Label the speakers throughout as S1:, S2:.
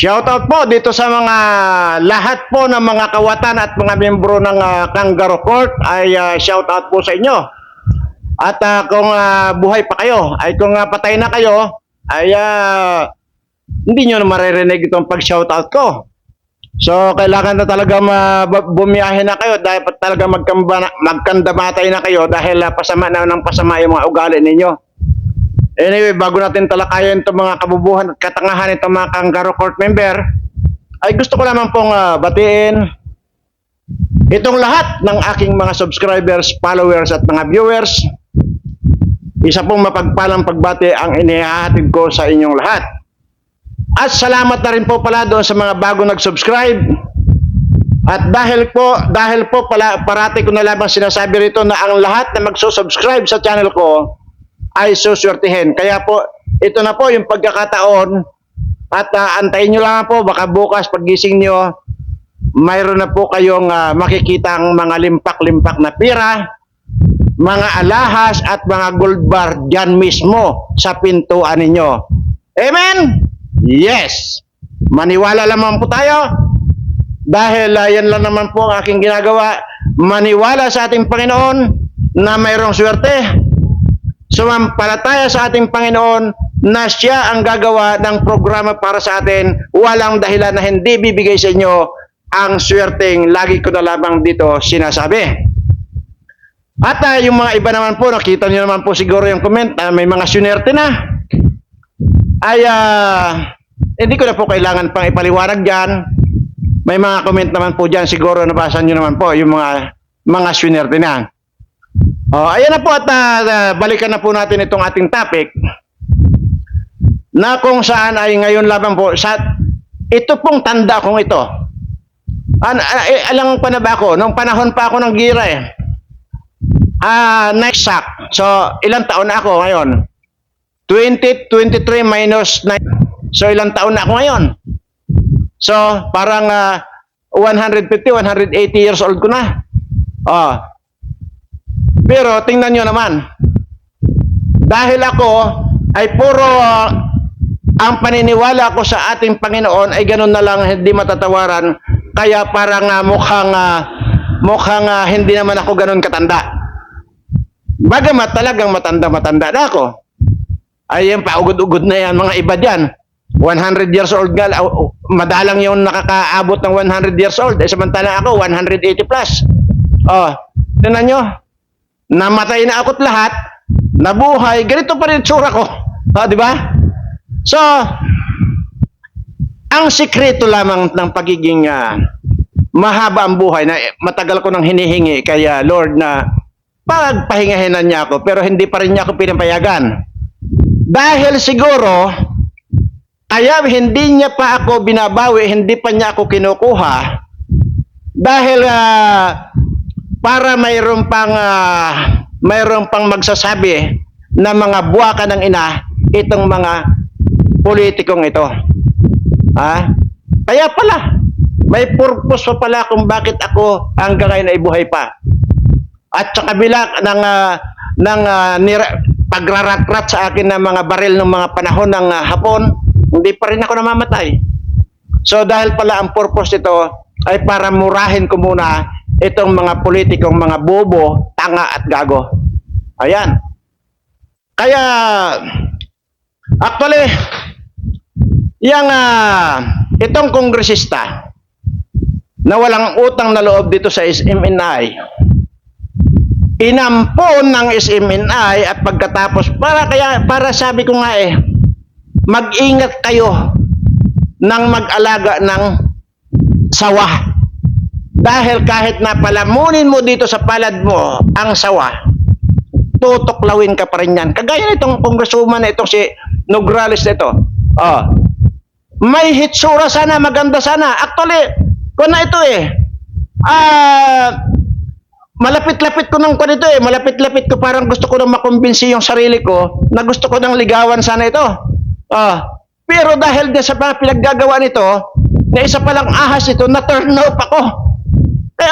S1: Shoutout po dito sa mga lahat po ng mga kawatan at mga miyembro ng ah, Kangaroo Court ay ah, shoutout po sa inyo. At ah, kung ah, buhay pa kayo, ay kung ah, patay na kayo, ay ah, hindi nyo na maririnig itong pag-shoutout ko. So, kailangan na talaga bumiyahe na kayo dahil talaga magkamba, magkandamatay na kayo dahil ah, pasama na ng pasama yung mga ugali ninyo. Anyway, bago natin talakayan itong mga kabubuhan at katangahan itong mga Kangaroo Court member, ay gusto ko naman pong ah, batiin itong lahat ng aking mga subscribers, followers at mga viewers. Isa pong mapagpalang pagbati ang inihahatid ko sa inyong lahat. At salamat na rin po pala doon sa mga bago nag-subscribe. At dahil po, dahil po pala, parati ko na lamang sinasabi rito na ang lahat na magsusubscribe sa channel ko ay suswertihin. Kaya po, ito na po yung pagkakataon at ah, antayin nyo lang po, baka bukas pagising nyo, mayroon na po kayong ah, makikitang mga limpak-limpak na pira, mga alahas at mga gold bar dyan mismo sa pintuan ninyo. Amen? Yes! Maniwala lamang po tayo dahil ah, yan lang naman po ang aking ginagawa. Maniwala sa ating Panginoon na mayroong swerte. Sumampalataya sa ating Panginoon na siya ang gagawa ng programa para sa atin. Walang dahilan na hindi bibigay sa inyo ang swerteng lagi ko na lamang dito sinasabi. At ah, yung mga iba naman po, nakita niyo naman po siguro yung comment, ah, may mga sunerte na. Ay, ah, hindi ko na po kailangan pang ipaliwanag dyan. May mga comment naman po dyan, siguro nabasa nyo naman po yung mga mga sunerte na. Oh, ayan na po at ah, balikan na po natin itong ating topic na kung saan ay ngayon lamang po sa ito pong tanda kong ito. An, eh, alang pa na ba ako? Nung panahon pa ako ng gira eh. Ah, next sack. So, ilang taon na ako ngayon? 20, 23 minus 9. So, ilang taon na ako ngayon? So, parang ah, 150, 180 years old ko na. Oh. Pero tingnan nyo naman. Dahil ako ay puro ah, ang paniniwala ko sa ating Panginoon ay ganun na lang hindi matatawaran. Kaya parang ah, mukhang ah, mukhang ah, hindi naman ako ganun katanda. Bagamat talagang matanda-matanda na ako. Ay yan, paugod-ugod na yan mga iba dyan. 100 years old nga, oh, madalang yung nakakaabot ng 100 years old. Eh, samantala ako, 180 plus. Oh, tingnan nyo. Namatay na ako't lahat. Nabuhay. Ganito pa rin tsura ko. Oh, di ba? So, ang sikreto lamang ng pagiging ah, mahaba ang buhay na eh, matagal ko nang hinihingi kaya Lord na pagpahingahinan niya ako pero hindi pa rin niya ako pinapayagan. Dahil siguro kaya hindi niya pa ako binabawi, hindi pa niya ako kinukuha dahil ah, para mayroon pang ah, mayroon pang magsasabi na mga buwaka ng ina itong mga politikong ito. Ha? Kaya pala, may purpose pa pala kung bakit ako hanggang ngayon ay buhay pa. At sa kabila ng ah, ng ah, nira- pagraratrat sa akin ng mga baril ng mga panahon ng ah, hapon, hindi pa rin ako namamatay. So dahil pala ang purpose nito ay para murahin ko muna itong mga politikong mga bobo, tanga at gago. Ayan. Kaya actually yang ah, itong kongresista na walang utang na loob dito sa SMNI inampon ng SMNI at pagkatapos para kaya para sabi ko nga eh mag-ingat kayo ng mag-alaga ng sawa dahil kahit na palamunin mo dito sa palad mo ang sawa tutuklawin ka pa rin yan kagaya nitong congresswoman na itong si Nograles na ito oh, may hitsura sana, maganda sana. Actually, kung na ito eh, ah, malapit-lapit ko ng kung ito eh, malapit-lapit ko parang gusto ko nang makumbinsi yung sarili ko na gusto ko nang ligawan sana ito. Ah, pero dahil din sa mga pinaggagawa nito, na isa palang ahas ito, na turn off ako.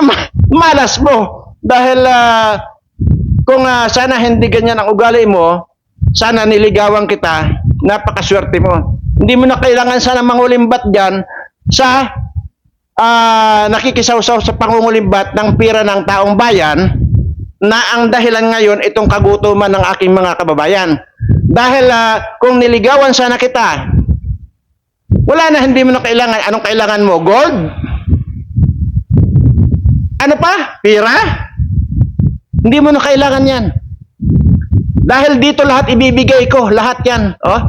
S1: Ma- malas mo. Dahil ah, kung ah, sana hindi ganyan ang ugali mo, sana niligawan kita, napakaswerte mo. Hindi mo na kailangan sana mangulimbat dyan sa ah, nakikisawsaw sa pangungulimbat ng pira ng taong bayan na ang dahilan ngayon itong kagutuman ng aking mga kababayan. Dahil ah, kung niligawan sana kita, wala na, hindi mo na kailangan. Anong kailangan mo? Gold? Ano pa? Pira? Hindi mo na kailangan yan. Dahil dito lahat ibibigay ko, lahat yan. Oh.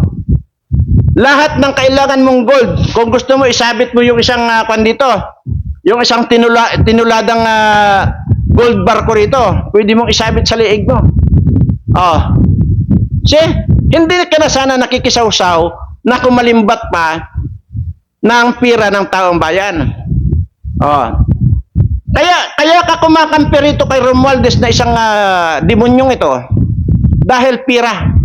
S1: Lahat ng kailangan mong gold. Kung gusto mo, isabit mo yung isang uh, kwan dito. Yung isang tinula, tinuladang ah, gold bar ko rito. Pwede mong isabit sa liig mo. Oh. See? Hindi ka na sana nakikisawsaw na kumalimbat pa ng pira ng taong bayan. Oh. Kaya kaya ka kumakampi rito kay Romualdez na isang ah, demonyong ito dahil pira.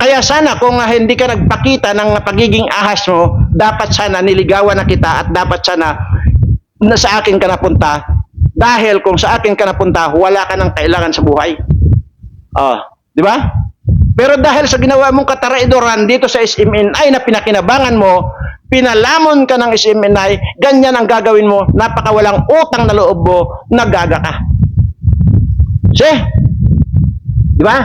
S1: Kaya sana kung ah, hindi ka nagpakita ng pagiging ahas mo, dapat sana niligawan na kita at dapat sana na sa akin ka napunta. Dahil kung sa akin ka napunta, wala ka nang kailangan sa buhay. Oh, di ba? Pero dahil sa ginawa mong kataraidoran dito sa SMNI na pinakinabangan mo, pinalamon ka ng SMNI, ganyan ang gagawin mo, napakawalang utang na loob mo, nagaga ka. See? Di ba?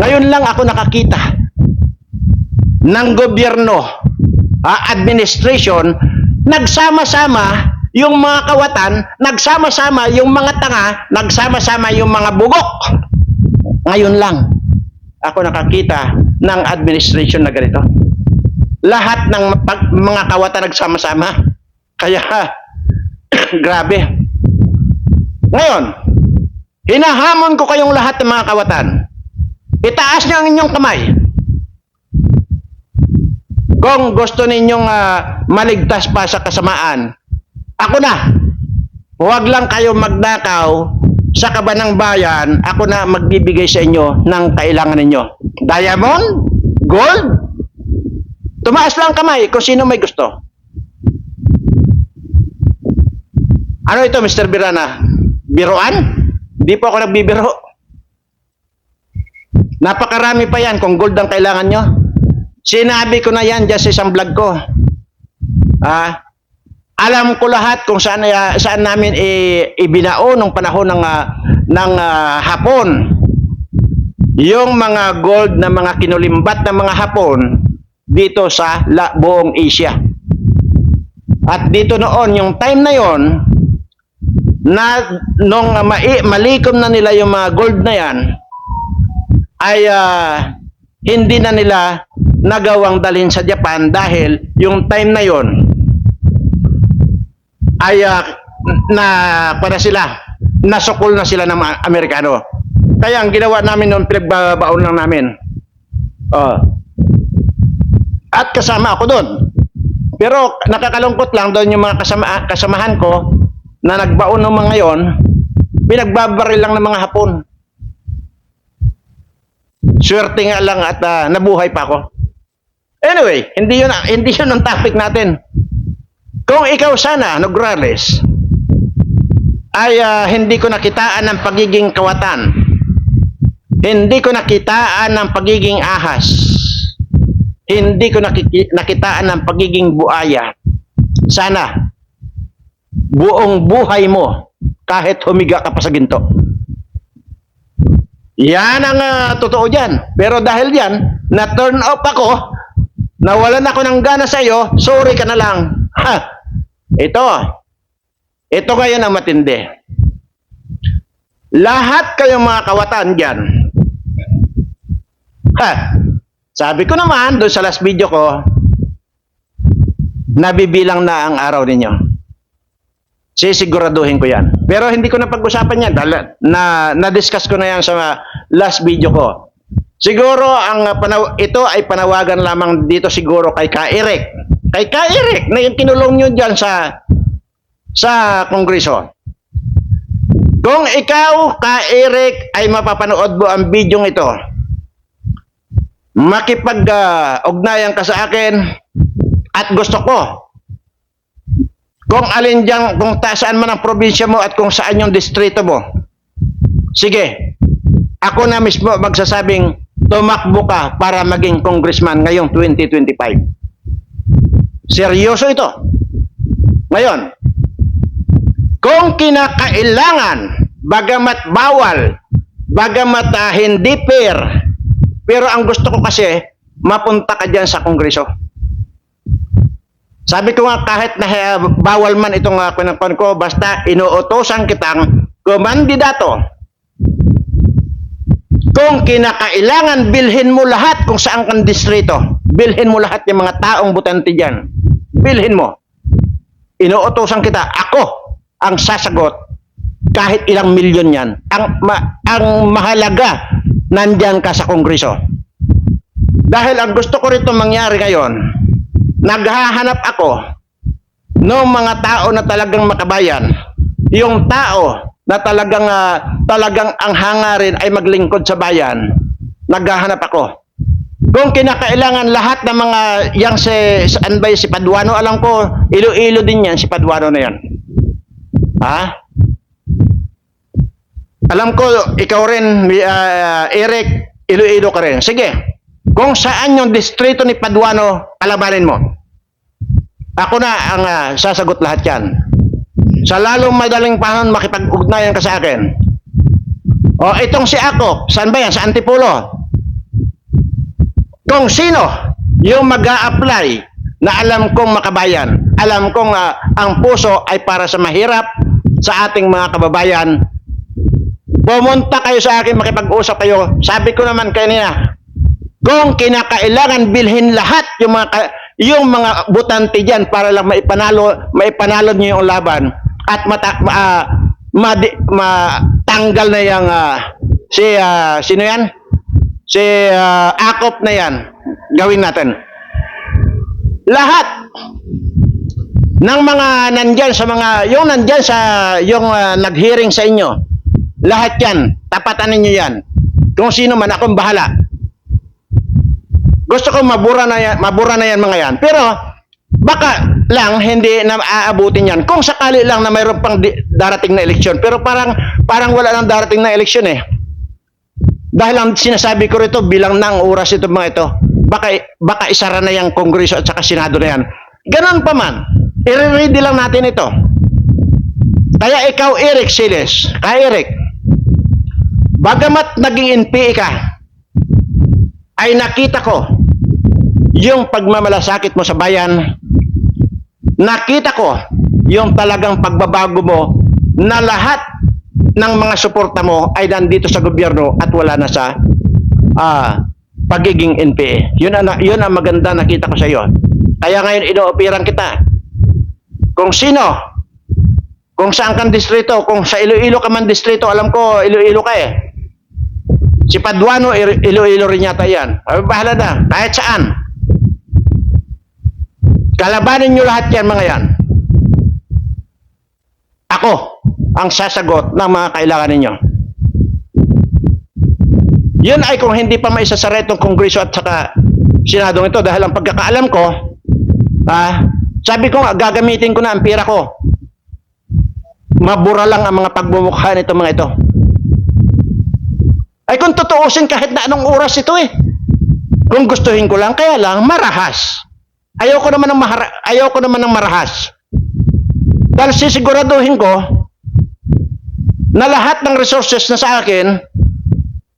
S1: Ngayon lang ako nakakita ng gobyerno, ah, administration, nagsama-sama yung mga kawatan, nagsama-sama yung mga tanga, nagsama-sama yung mga bugok. Ngayon lang ako nakakita ng administration na ganito. Lahat ng mga kawatan nagsama-sama. Kaya, grabe. Ngayon, hinahamon ko kayong lahat ng mga kawatan. Itaas niyo ang inyong kamay. Kung gusto ninyong ah, maligtas pa sa kasamaan, ako na. Huwag lang kayo magnakaw sa kabanang bayan, ako na magbibigay sa inyo ng kailangan ninyo. Diamond? Gold? Tumaas lang kamay kung sino may gusto. Ano ito, Mr. Birana? Biroan? Di po ako nagbibiro. Napakarami pa yan kung gold ang kailangan nyo. Sinabi ko na yan dyan sa isang vlog ko. Ah, alam ko lahat kung saan ah, saan namin i, ibinao nung panahon ng ah, ng ah, Hapon. Yung mga gold na mga kinulimbat ng mga Hapon dito sa buong Asia. At dito noon, yung time na yon na nung mai, malikom na nila yung mga gold na yan, ay ah, hindi na nila nagawang dalhin sa Japan dahil yung time na yon ay ah, na para sila nasukol na sila ng Amerikano. Kaya ang ginawa namin noon pinagbabaon lang namin. Oh. At kasama ako doon. Pero nakakalungkot lang doon yung mga kasama, kasamahan ko na nagbaon ng mga yon, pinagbabaril lang ng mga hapon. Swerte nga lang at ah, nabuhay pa ako. Anyway, hindi yun, hindi yun ang topic natin. Kung ikaw sana, Nograles, ay ah, hindi ko nakitaan ng pagiging kawatan. Hindi ko nakitaan ng pagiging ahas. Hindi ko nakitaan ng pagiging buaya. Sana, buong buhay mo, kahit humiga ka pa sa ginto. Yan ang ah, totoo dyan. Pero dahil dyan, na-turn off ako, nawalan ako ng gana sa iyo, sorry ka na lang. Ha! Ito. Ito ngayon ang matindi. Lahat kayong mga kawatan dyan. Ha! Sabi ko naman, doon sa last video ko, nabibilang na ang araw ninyo. Sisiguraduhin ko yan. Pero hindi ko na pag-usapan yan na na-discuss ko na yan sa last video ko. Siguro ang panaw ito ay panawagan lamang dito siguro kay Kairek. Kay Kairek na yung kinulong nyo dyan sa sa kongreso. Kung ikaw, Kairek, ay mapapanood mo ang video ito, makipag-ugnayan ka sa akin at gusto ko kung alin dyan, kung ta, saan man ang probinsya mo at kung saan yung distrito mo. Sige, ako na mismo magsasabing tumakbo ka para maging congressman ngayong 2025. Seryoso ito. Ngayon, kung kinakailangan, bagamat bawal, bagamat ah, hindi fair, pero ang gusto ko kasi, mapunta ka dyan sa kongreso. Sabi ko nga kahit na eh, bawal man itong uh, pinagpan ko, basta inuutosan kitang kumandidato. Kung kinakailangan, bilhin mo lahat kung saan kang distrito. Bilhin mo lahat yung mga taong butante dyan. Bilhin mo. Inuutosan kita, ako ang sasagot kahit ilang milyon yan. Ang, ma- ang mahalaga, nandyan ka sa kongreso. Dahil ang gusto ko rito mangyari ngayon, naghahanap ako ng mga tao na talagang makabayan. Yung tao na talagang ah, talagang ang hangarin ay maglingkod sa bayan. Naghahanap ako. Kung kinakailangan lahat ng mga yang si saan ba si Paduano, alam ko Iloilo din yan si Paduano na yan. Ha? Alam ko ikaw rin ah, Eric Iloilo ka rin. Sige. Kung saan yung distrito ni Paduano, kalabanin mo. Ako na ang ah, sasagot lahat yan. Sa lalong madaling panahon, makipag-ugnayan ka sa akin. O, itong si Akop, saan ba yan? Sa Antipolo. Kung sino yung mag apply na alam kong makabayan, alam kong ah, ang puso ay para sa mahirap sa ating mga kababayan, pumunta kayo sa akin, makipag-usap kayo. Sabi ko naman kanina, kung kinakailangan bilhin lahat yung mga yung mga butante diyan para lang maipanalo maipanalo niyo yung laban at mata, ma, ah, madi- matanggal na yung ah, si ah, sino yan? Si ah, Akop na yan. Gawin natin. Lahat ng mga nandyan sa mga yung nandyan sa yung ah, nag-hearing sa inyo lahat yan tapatan ninyo yan kung sino man akong bahala gusto ko mabura na yan, mabura na yan mga yan. Pero baka lang hindi na aabutin yan. Kung sakali lang na mayroon pang darating na eleksyon. Pero parang parang wala nang darating na eleksyon eh. Dahil ang sinasabi ko rito bilang nang oras ito mga ito. Baka baka isara na yung kongreso at saka senado na yan. Ganon pa man. I-ready lang natin ito. Kaya ikaw Eric Siles, kay Eric, bagamat naging NPA ka, ay nakita ko yung pagmamalasakit mo sa bayan. Nakita ko yung talagang pagbabago mo na lahat ng mga suporta mo ay nandito sa gobyerno at wala na sa ah, pagiging NPA. Yun ang, yun ang maganda nakita ko sa iyo. Kaya ngayon inooperan kita. Kung sino, kung saan kang distrito, kung sa Iloilo ka man distrito, alam ko Iloilo ka eh. Si Paduano, Iloilo rin yata yan. Ay, bahala na, kahit saan. Kalabanin nyo lahat yan, mga yan. Ako, ang sasagot ng mga kailangan ninyo. Yun ay kung hindi pa maisasara itong kongreso at saka senadong ito dahil ang pagkakaalam ko, ah, sabi ko gagamitin ko na ang pira ko. Mabura lang ang mga pagmumukha nito mga ito. Ay kung tutuusin kahit na anong oras ito eh. Kung gustuhin ko lang, kaya lang marahas. Ayoko naman ng mahara, ayoko naman ng marahas. Dahil sisiguraduhin ko na lahat ng resources na sa akin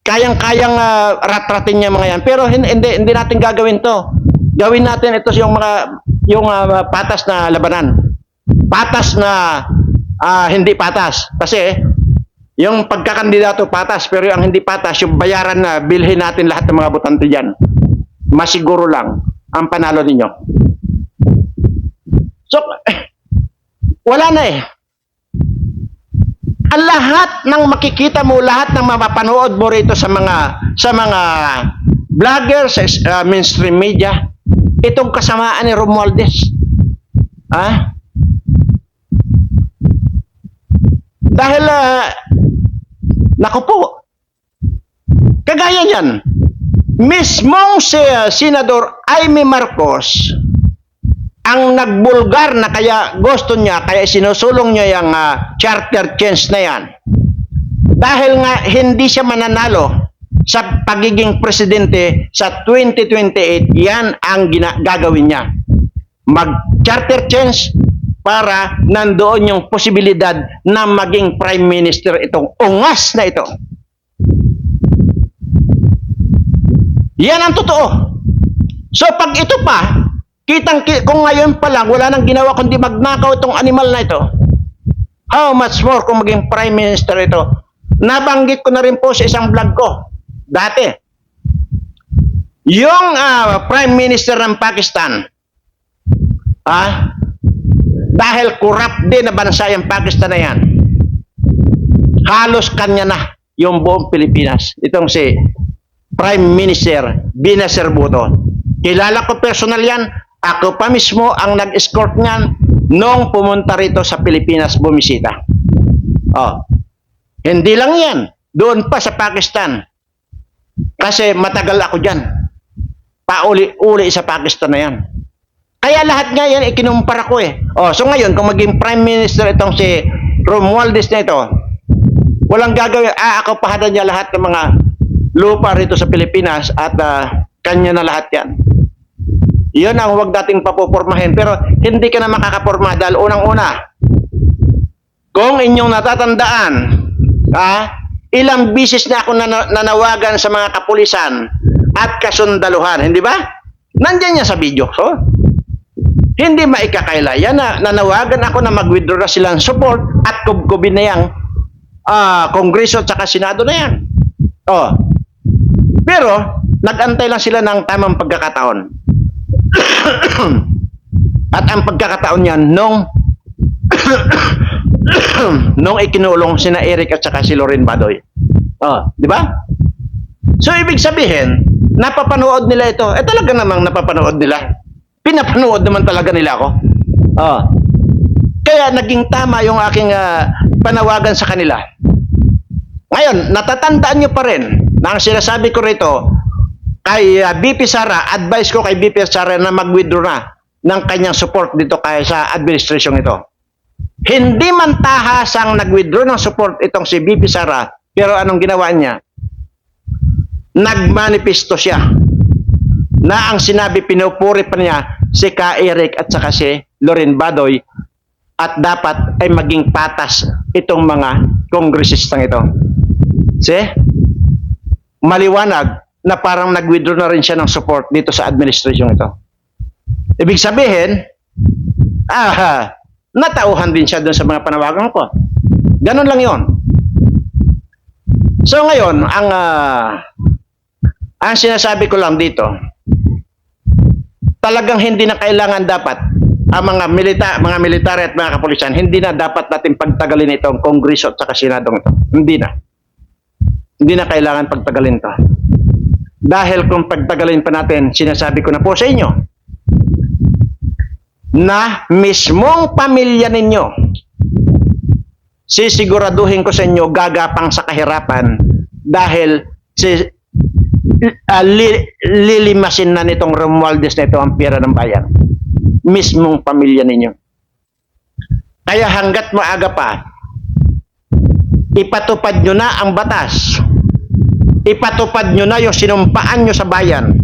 S1: kayang-kayang ah, rat-ratin niya mga yan. Pero hin- hindi hindi natin gagawin 'to. Gawin natin ito yung mga yung ah, patas na labanan. Patas na ah, hindi patas kasi yung pagkakandidato patas, pero ang hindi patas, yung bayaran na bilhin natin lahat ng mga butante dyan. Masiguro lang ang panalo ninyo. So, eh, wala na eh. Ang lahat ng makikita mo, lahat ng mapapanood mo rito sa mga sa mga vlogger, sa uh, mainstream media, itong kasamaan ni Romualdez. Ah? Dahil ah, Naku po. Kagaya niyan, mismong si uh, Senador Aimee Marcos ang nagbulgar na kaya gusto niya, kaya sinusulong niya yung ah, charter change na yan. Dahil nga hindi siya mananalo sa pagiging presidente sa 2028, yan ang gagawin niya. Mag-charter change para nandoon yung posibilidad na maging prime minister itong ungas na ito. Yan ang totoo. So pag ito pa, kitang ki- kung ngayon pa lang wala nang ginawa kundi magnakaw itong animal na ito, how much more kung maging prime minister ito? Nabanggit ko na rin po sa isang vlog ko dati. Yung ah, prime minister ng Pakistan, ah, dahil corrupt din na bansa yung Pakistan na yan, halos kanya na yung buong Pilipinas. Itong si Prime Minister Binaser Bhutto. Kilala ko personal yan. Ako pa mismo ang nag-escort niyan nung pumunta rito sa Pilipinas bumisita. Oh. Hindi lang yan. Doon pa sa Pakistan. Kasi matagal ako dyan. Pauli-uli sa Pakistan na yan. Kaya lahat nga yan ikinumpara ko eh. Oh, so ngayon, kung maging Prime Minister itong si Romualdez na ito, walang gagawin. Ah, ako pahadan niya lahat ng mga lupa rito sa Pilipinas at ah, kanya na lahat yan. Yun ang huwag dating papupormahin. Pero hindi ka na makakaporma dahil unang-una, kung inyong natatandaan, ah, ilang bisis na ako nana- nanawagan sa mga kapulisan at kasundaluhan, hindi ba? Nandiyan yan sa video. So, hindi maikakaila yan na nanawagan ako na mag-withdraw na silang support at kubkubin na yang ah, Kongreso at saka Senado na yan. Oh. Pero, nag-antay lang sila ng tamang pagkakataon. at ang pagkakataon niyan nung nung ikinulong sina Eric at saka si Loren Badoy. Oh, di ba? So ibig sabihin, napapanood nila ito. Eh talaga namang napapanood nila. Pinapanood naman talaga nila ako. Oh. Kaya naging tama yung aking ah, panawagan sa kanila. Ngayon, natatandaan nyo pa rin na ang sinasabi ko rito kay ah, BP Sara, advice ko kay BP Sara na mag-withdraw na ng kanyang support dito kay sa administration ito. Hindi man tahasang nag-withdraw ng support itong si BP Sara, pero anong ginawa niya? Nagmanifesto siya na ang sinabi pinupuri pa niya si Ka Eric at saka si Loren Badoy at dapat ay maging patas itong mga kongresistang ito. See? Maliwanag na parang nag-withdraw na rin siya ng support dito sa administration ito. Ibig sabihin, ah, natauhan din siya doon sa mga panawagan ko. Ganon lang yon. So ngayon, ang ah, ang sinasabi ko lang dito, talagang hindi na kailangan dapat ang mga milita, mga military at mga kapulisan, hindi na dapat natin pagtagalin itong kongreso at saka senadong ito. Hindi na. Hindi na kailangan pagtagalin to. Dahil kung pagtagalin pa natin, sinasabi ko na po sa inyo, na mismong pamilya ninyo, sisiguraduhin ko sa inyo gagapang sa kahirapan dahil si uh, li, lilimasin na nitong Romualdez na ito ang pera ng bayan. Mismong pamilya ninyo. Kaya hanggat maaga pa, ipatupad nyo na ang batas. Ipatupad nyo na yung sinumpaan nyo sa bayan.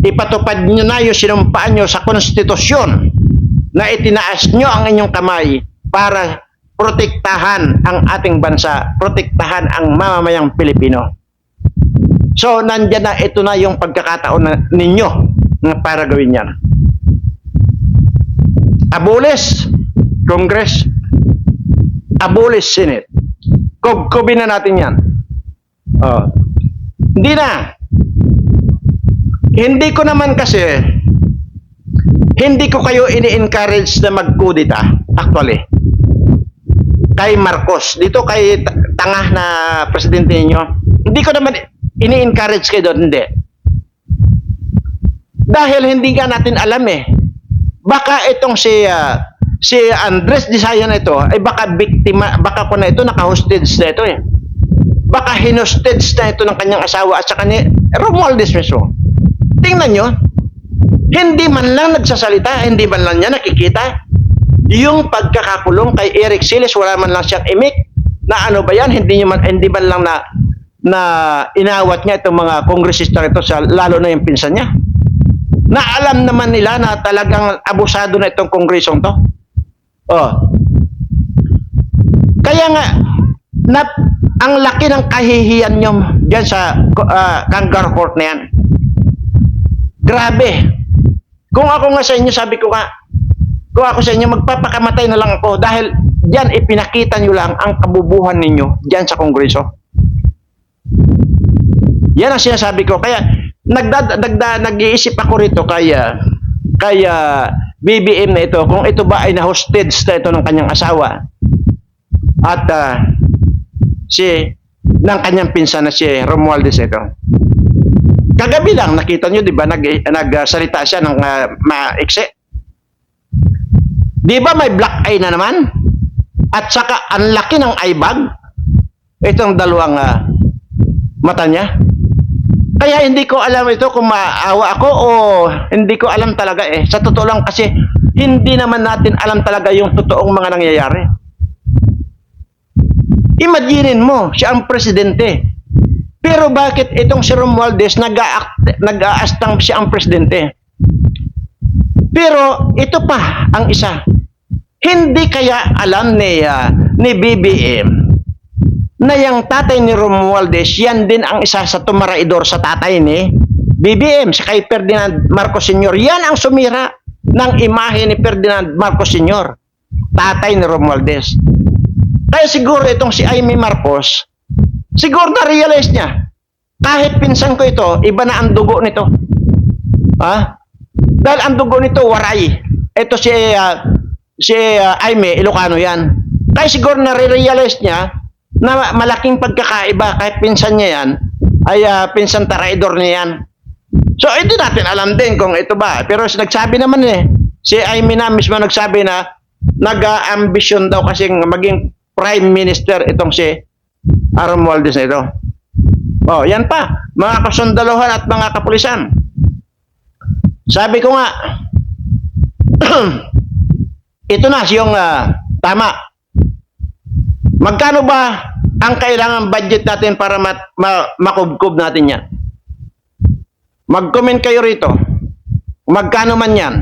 S1: Ipatupad nyo na yung sinumpaan nyo sa konstitusyon na itinaas nyo ang inyong kamay para protektahan ang ating bansa, protektahan ang mamamayang Pilipino. So, nandyan na, ito na yung pagkakataon na ninyo na para gawin yan. Abolis, Congress. Abolis, Senate. Kugkubin na natin yan. Oh. Hindi na. Hindi ko naman kasi, hindi ko kayo ini-encourage na magkudita, actually. Kay Marcos, dito kay tanga na presidente ninyo, hindi ko naman ini-encourage kayo doon, hindi. Dahil hindi nga natin alam eh. Baka itong si ah, si Andres Disayan ito ay baka biktima, baka ko na ito naka-hostage na ito eh. Baka hinostage na ito ng kanyang asawa at saka ni Romualdez mismo. Tingnan nyo, hindi man lang nagsasalita, hindi man lang niya nakikita. Yung pagkakakulong kay Eric Siles, wala man lang siyang imik na ano ba yan, hindi, man, hindi man lang na na inawat niya itong mga kongresista ito sa lalo na yung pinsan niya. Na alam naman nila na talagang abusado na itong kongresong to. Oh. Kaya nga na ang laki ng kahihiyan nyo diyan sa uh, kangaroo court na yan. Grabe. Kung ako nga sa inyo, sabi ko nga, kung ako sa inyo, magpapakamatay na lang ako dahil diyan ipinakita nyo lang ang kabubuhan ninyo diyan sa kongreso. Yan ang sinasabi ko. Kaya nagda, nagda, nag-iisip ako rito kaya kaya BBM na ito kung ito ba ay na-hostage na ito ng kanyang asawa at ah, si ng kanyang pinsan na si Romualdez ito. Kagabi lang nakita niyo 'di ba nag nagsalita siya ng uh, maiksi. 'Di ba may black eye na naman? At saka ang laki ng eye bag. Itong dalawang ah, mata niya. Kaya hindi ko alam ito kung maawa ako o hindi ko alam talaga eh. Sa totoo lang kasi hindi naman natin alam talaga yung totoong mga nangyayari. Imaginin mo, siya ang presidente. Pero bakit itong si Romualdez nag-aastang siya ang presidente? Pero ito pa ang isa. Hindi kaya alam ni, ah, ni BBM na yung tatay ni Romualdez, yan din ang isa sa tumaraidor sa tatay ni BBM, sa kay Ferdinand Marcos Sr. Yan ang sumira ng imahe ni Ferdinand Marcos Sr. Tatay ni Romualdez. Kaya siguro itong si Amy Marcos, siguro na-realize niya, kahit pinsan ko ito, iba na ang dugo nito. Ha? Dahil ang dugo nito, waray. Ito si, ah, si ah, Aime, Ilocano yan. Kaya siguro na-realize niya na malaking pagkakaiba kahit pinsan niya yan, ay ah, pinsan taraidor niya yan. So, hindi natin alam din kung ito ba. Pero nagsabi naman eh, si Aimee na mismo nagsabi na nag-ambisyon daw kasi maging prime minister itong si Aaron Romualdez na ito. Oh, yan pa. Mga kasundaluhan at mga kapulisan. Sabi ko nga, ito na yung ah, tama. Magkano ba ang kailangan budget natin para mat, ma, makubkob natin yan? Mag-comment kayo rito. Magkano man yan.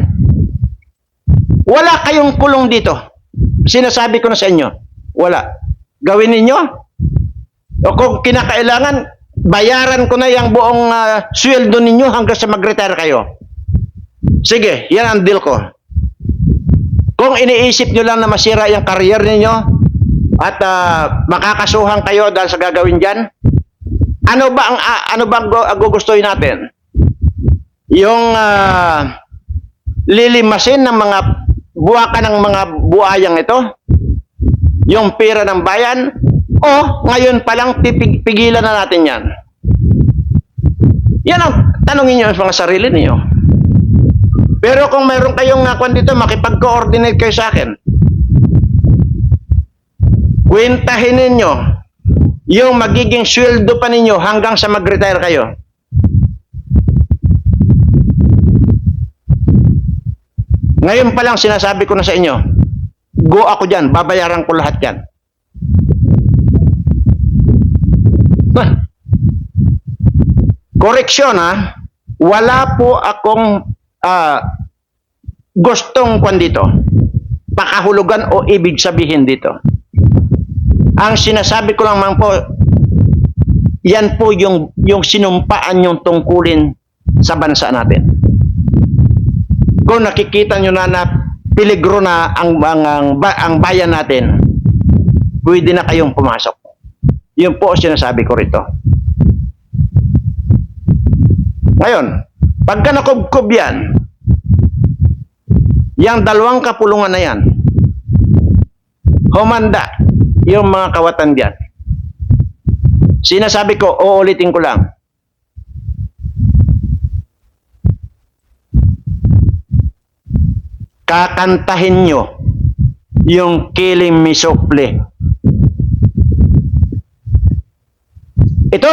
S1: Wala kayong kulong dito. Sinasabi ko na sa inyo. Wala. Gawin ninyo. O kung kinakailangan, bayaran ko na yung buong ah, sweldo ninyo hanggang sa mag-retire kayo. Sige, yan ang deal ko. Kung iniisip nyo lang na masira yung career ninyo at ah, makakasuhan kayo dahil sa gagawin dyan, ano ba ang ah, ano ba ang gu- ang gugustuhin natin? Yung ah, lilimasin ng mga buwakan ng mga buhayang ito? Yung pera ng bayan? O ngayon pa lang pigilan na natin yan? Yan ang tanongin nyo sa mga sarili niyo. Pero kung mayroon kayong uh, dito, makipag-coordinate kayo sa akin. Kwentahin ninyo yung magiging sweldo pa ninyo hanggang sa mag-retire kayo. Ngayon pa lang sinasabi ko na sa inyo, go ako dyan, babayaran ko lahat yan. Bah, Koreksyon ha, wala po akong ah, gustong kwan dito. Pakahulugan o ibig sabihin dito. Ang sinasabi ko lang man po, yan po yung, yung sinumpaan yung tungkulin sa bansa natin. Kung nakikita nyo na na piligro na ang, ang, ang, ang bayan natin, pwede na kayong pumasok. Yun po sinasabi ko rito. Ngayon, pagka nakubkob yan, yung dalawang kapulungan na yan, humanda yung mga kawatan diyan. Sinasabi ko, uulitin ko lang. Kakantahin nyo yung Killing Me Softly. Ito,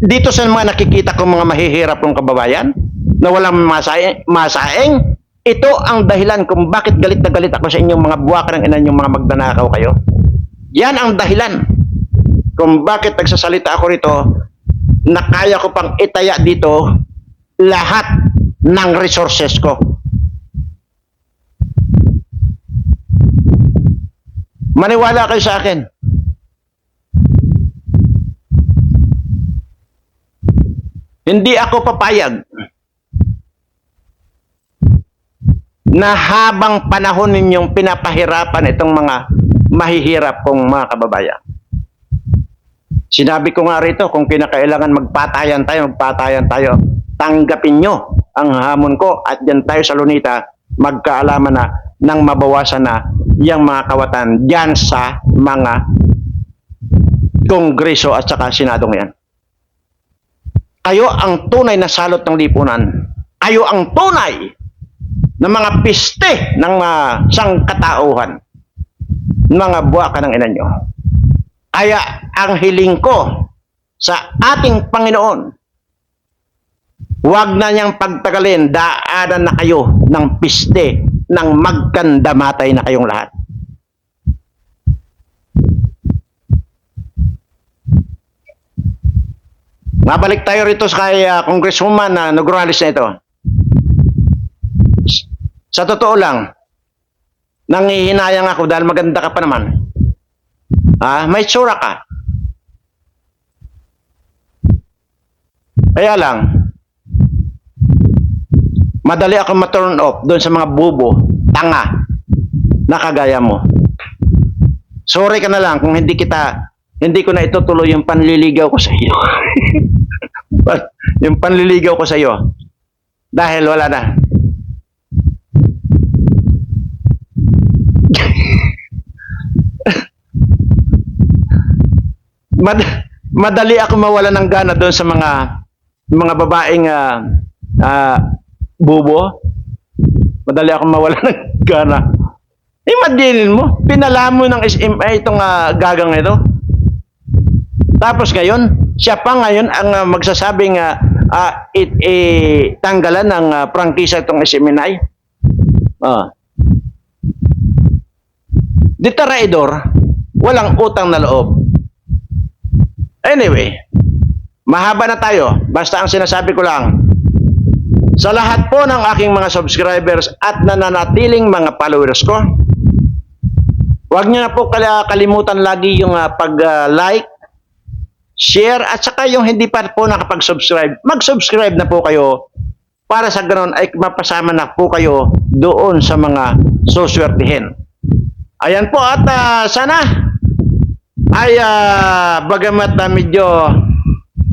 S1: dito sa mga nakikita ko mga mahihirap kong kababayan na walang masaing, masaing, ito ang dahilan kung bakit galit na galit ako sa inyong mga buwaka ng ina yung mga magdanakaw kayo. Yan ang dahilan. kung bakit nagsasalita ako rito na kaya ko pang itaya dito lahat ng resources ko. Maniwala kayo sa akin. Hindi ako papayag na habang panahon ninyong pinapahirapan itong mga mahihirap kong mga kababayan. Sinabi ko nga rito, kung kinakailangan magpatayan tayo, magpatayan tayo, tanggapin nyo ang hamon ko at yan tayo sa Lunita, magkaalaman na nang mabawasan na yung mga kawatan dyan sa mga kongreso at saka senadong yan. Kayo ang tunay na salot ng lipunan. Kayo ang tunay na mga piste ng mga sangkatauhan. Mga buwaka ng ina nyo. Kaya ang hiling ko sa ating Panginoon, huwag na niyang pagtagalin, daanan na kayo ng piste ng magkandamatay na kayong lahat. Mabalik tayo rito sa kay ah, Congresswoman na Nograles na ito. Sa totoo lang, nangihinayang ako dahil maganda ka pa naman. Ah, may tsura ka. Kaya lang, madali ako ma-turn off doon sa mga bubo, tanga, na kagaya mo. Sorry ka na lang kung hindi kita, hindi ko na itutuloy yung panliligaw ko sa iyo. yung panliligaw ko sa iyo. Dahil wala na. Mad madali ako mawala ng gana doon sa mga mga babaeng ah, ah, bubo. Madali ako mawala ng gana. Imaginin mo, pinala mo ng SMA itong ah, gagang ito. Tapos ngayon, siya pa ngayon ang ah, magsasabing uh, it, eh, tanggalan ng ah, prangkisa itong SMNI. Ah. Di traidor, walang utang na loob. Anyway, mahaba na tayo. Basta ang sinasabi ko lang, sa lahat po ng aking mga subscribers at nananatiling mga followers ko, huwag niyo na po kalimutan lagi yung ah, pag-like, share, at saka yung hindi pa po nakapag-subscribe, mag-subscribe na po kayo para sa ganun ay mapasama na po kayo doon sa mga suswertihin. Ayan po at ah, sana ay ah, bagamat na medyo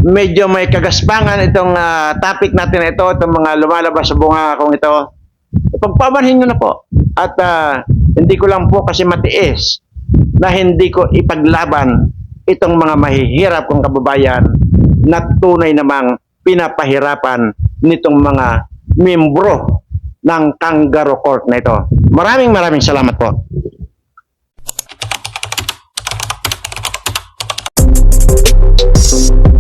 S1: medyo may kagaspangan itong ah, topic natin na ito, itong mga lumalabas sa bunga kong ito. Pagpamanhin nyo na po. At ah, hindi ko lang po kasi matiis na hindi ko ipaglaban itong mga mahihirap kong kababayan na tunay namang pinapahirapan nitong mga membro ng Kangaroo Court na ito. Maraming maraming salamat po. Thank